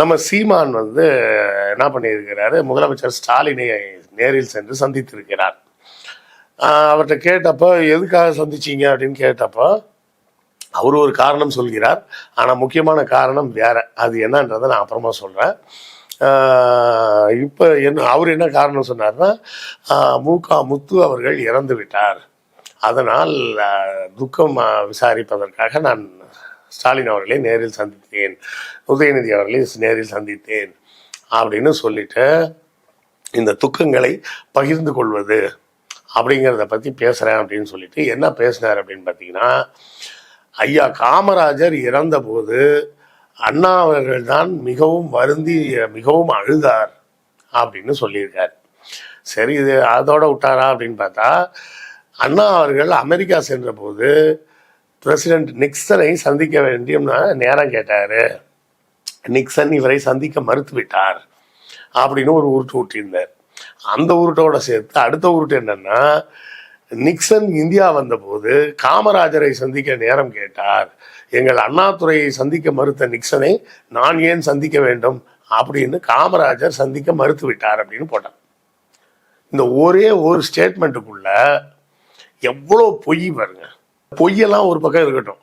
நம்ம சீமான் வந்து என்ன பண்ணியிருக்கிறாரு? முதலமைச்சர் ஸ்டாலினை நேரில் சென்று சந்தித்திருக்கிறார். அவர்கிட்ட கேட்டப்போ எதுக்காக சந்திச்சிங்க? அப்படின்னு கேட்டப்போ அவர் ஒரு காரணம் சொல்கிறார். ஆனால் முக்கியமான காரணம் வேற. அது என்னன்றதை நான் அப்புறமா சொல்கிறேன் இப்போ என்ன அவர் என்ன காரணம் சொன்னார்னா மூகா முத்து அவர்கள் இறந்து விட்டார் அதனால் துக்கம் விசாரிப்பதற்காக நான் ஸ்டாலின் அவர்களை நேரில் சந்தித்தேன் உதயநிதி அவர்களை நேரில் சந்தித்தேன் அப்படின்னு சொல்லிட்டு இந்த துக்கங்களை பகிர்ந்து கொள்வது அப்படிங்கிறத பற்றி பேசுகிறேன் அப்படின்னு சொல்லிட்டு என்ன பேசினார் அப்படின்னு பார்த்தீங்கன்னா ஐயா காமராஜர் இறந்தபோது அண்ணா அவர்கள் தான் மிகவும் வருந்தி மிகவும் அழுதார் அப்படின்னு சொல்லியிருக்கார். சரி இது அதோட விட்டாரா அப்படின்னு பார்த்தா அண்ணா அவர்கள் அமெரிக்கா சென்றபோது பிரசிடென்ட் நிக்சனை சந்திக்க வேண்டியம்னா நேரம் கேட்டார். நிக்சன் இவரை சந்திக்க மறுத்து விட்டார் அப்படின்னு ஒரு உருட்டு ஊட்டியிருந்தார். அந்த உருட்டோட சேர்த்து அடுத்த உருட்டு என்னன்னா நிக்சன் இந்தியா வந்தபோது காமராஜரை சந்திக்க நேரம் கேட்டார். எங்கள் அண்ணாதுறையை சந்திக்க மறுத்த நிக்சனை நான் ஏன் சந்திக்க வேண்டும் அப்படின்னு காமராஜர் சந்திக்க மறுத்து விட்டார் அப்படின்னு போட்டான் இந்த ஒரே ஒரு ஸ்டேட்மெண்ட்டுக்குள்ள எவ்வளோ பொய் பாருங்க. பொய்யெல்லாம் ஒரு பக்கம் இருக்கட்டும்.